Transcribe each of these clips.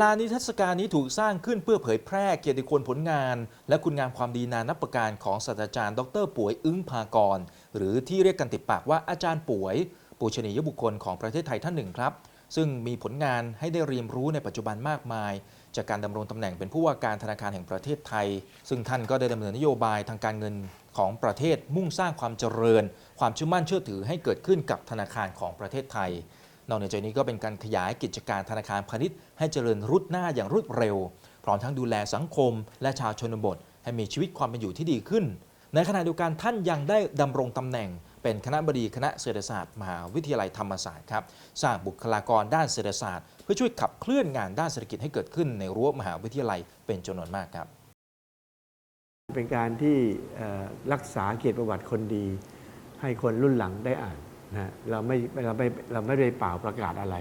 ลานนิทรรศการนี้ถูกสร้างขึ้นเพื่อเผยแพร่เกียรติคุณผลงาน และคุณงามความดีนานับประการของศาสตราจารย์ ดรป่วยอึ้งพากร หรือที่เรียกกันติดปากว่าอาจารย์ป่วยปูชนียบุคคลของประเทศไทยท่านหนึ่งครับ ซึ่งมีผลงานให้ได้เรียนรู้ในปัจจุบันมากมาย จากการดำรงตำแหน่งเป็นผู้ว่าการธนาคารแห่งประเทศไทย ซึ่งท่านก็ได้ดำเนินนโยบายทางการเงินของประเทศมุ่งสร้างความเจริญ ความเชื่อมั่นเชื่อถือให้เกิดขึ้นกับธนาคารของประเทศไทย นอกจากนี้ก็เป็นการขยายกิจการธนาคารพาณิชย์ให้เจริญรุดหน้าอย่างรวดเร็ว พร้อมทั้งดูแลสังคม และชาวชนบท ให้มีชีวิตความเป็นอยู่ที่ดีขึ้น ในขณะเดียวกันท่านยังได้ดำรงตำแหน่ง เป็นคณะบดีคณะเศรษฐศาสตร์มหาวิทยาลัยธรรมศาสตร์ครับสร้างบุคลากรด้านเศรษฐศาสตร์เพื่อช่วยขับเคลื่อนงานด้านเศรษฐกิจให้เกิดขึ้นในรั้วมหาวิทยาลัยเป็นจำนวนมากครับเป็นการที่รักษาเกียรติประวัติคนดี ให้คนรุ่นหลังได้อ่าน นะเราไม่เราไม่เราไม่ได้เปล่าประกาศอะไร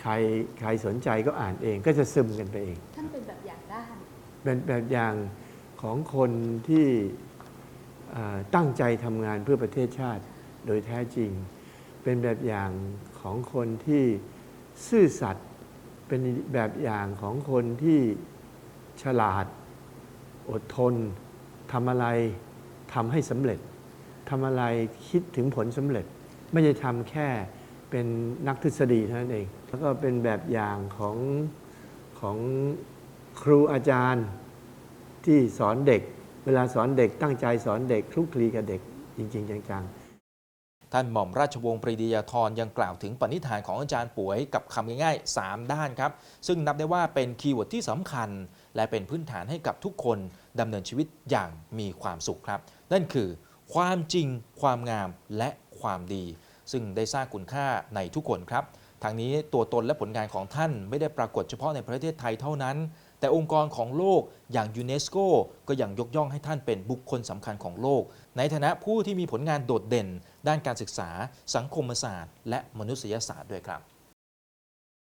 ใครใครสนใจก็อ่านเองก็จะซึมกันไปเอง ท่านเป็นแบบอย่างด้านเป็นแบบอย่างของคนที่เอ่อตั้งใจทำงานเพื่อประเทศชาติโดยแท้จริง เป็นแบบอย่างของคนที่ซื่อสัตย์เป็นแบบอย่างของคนที่ฉลาด อดทนทำอะไรทำให้สำเร็จทำอะไรคิดถึงผลสำเร็จ ไม่ใช่ทำแค่เป็นนักทฤษฎีเท่านั้นเอง แล้วก็เป็นแบบอย่างของของครูอาจารย์ที่สอนเด็ก เวลาสอนเด็กตั้งใจสอนเด็กคลุกคลีกับเด็กจริง ๆ จังๆ ท่านหม่อมราชวงศ์ปรีดียาธรยังกล่าวถึงปณิธานของอาจารย์ป่วยกับคำง่ายๆ 3 ด้านครับ ซึ่งนับได้ว่าเป็นคีย์เวิร์ดที่สำคัญ และเป็นพื้นฐานให้กับทุกคนดำเนินชีวิตอย่างมีความสุขครับ นั่นคือ ความจริง ความงามและ ความดี ซึ่งได้สร้างคุณค่าในทุกคนครับทางนี้ตัวตนและผลงานของท่านไม่ได้ปรากฏเฉพาะในประเทศไทยเท่านั้น แต่องค์กรของโลกอย่างยูเนสโกก็ยังยกย่องให้ท่านเป็นบุคคลสำคัญของโลก ในฐานะผู้ที่มีผลงานโดดเด่น ด้านการศึกษา สังคมศาสตร์ และมนุษยศาสตร์ด้วยครับ